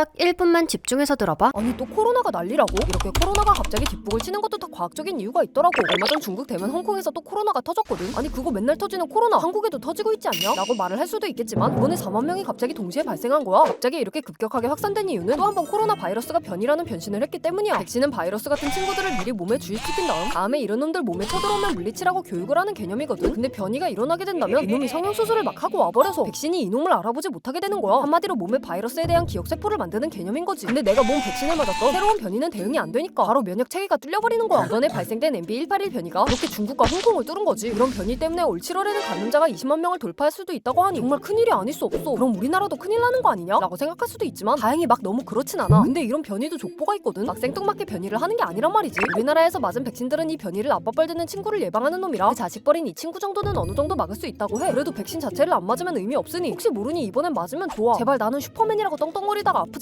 딱 1분만 집중해서 들어봐. 아니 또 코로나가 난리라고? 이렇게 코로나가 갑자기 뒷북을 치는 것도 다 과학적인 이유가 있더라고 얼마 전 중국 대만 홍콩에서 또 코로나가 터졌거든 아니 그거 맨날 터지는 코로나 한국에도 터지고 있지 않냐? 라고 말을 할 수도 있겠지만 이번에 4만 명이 갑자기 동시에 발생한 거야 갑자기 이렇게 급격하게 확산된 이유는 또 한 번 코로나 바이러스가 변이라는 변신을 했기 때문이야 백신은 바이러스 같은 친구들을 미리 몸에 주입시킨 다음 다음에 이런 놈들 몸에 쳐들어오면 물리치라고 교육을 하는 개념이거든 근데 변이가 일어나게 된다면 이놈이 성형 수술을 막 하고 와버려서 백신이 이놈을 알아보지 못하게 되는 거야 한마디로 몸에 바이러스에 대한 기억 세포를 만 드는 개념인 거지. 근데 내가 몸 백신을 맞았던 새로운 변이는 대응이 안 되니까 바로 면역 체계가 뚫려버리는 거야. 이번에 발생된 MB181 변이가 그렇게 중국과 홍콩을 뚫은 거지. 이런 변이 때문에 올 7월에는 감염자가 20만 명을 돌파할 수도 있다고 하니 정말 큰일이 아닐 수 없어. 그럼 우리나라도 큰일 나는 거 아니냐? 라고 생각할 수도 있지만 다행히 막 너무 그렇진 않아. 근데 이런 변이도 족보가 있거든. 막 생뚱맞게 변이를 하는 게 아니란 말이지. 우리나라에서 맞은 백신들은 이 변이를 아빠뻘 듣는 친구를 예방하는 놈이라 그 자식 버린 이 친구 정도는 어느 정도 막을 수 있다고 해. 그래도 백신 자체를 안 맞으면 의미 없으니 혹시 모르니 이번엔 맞으면 좋아. 제발 나는 슈퍼맨이라고 떵떵거리다가 아프지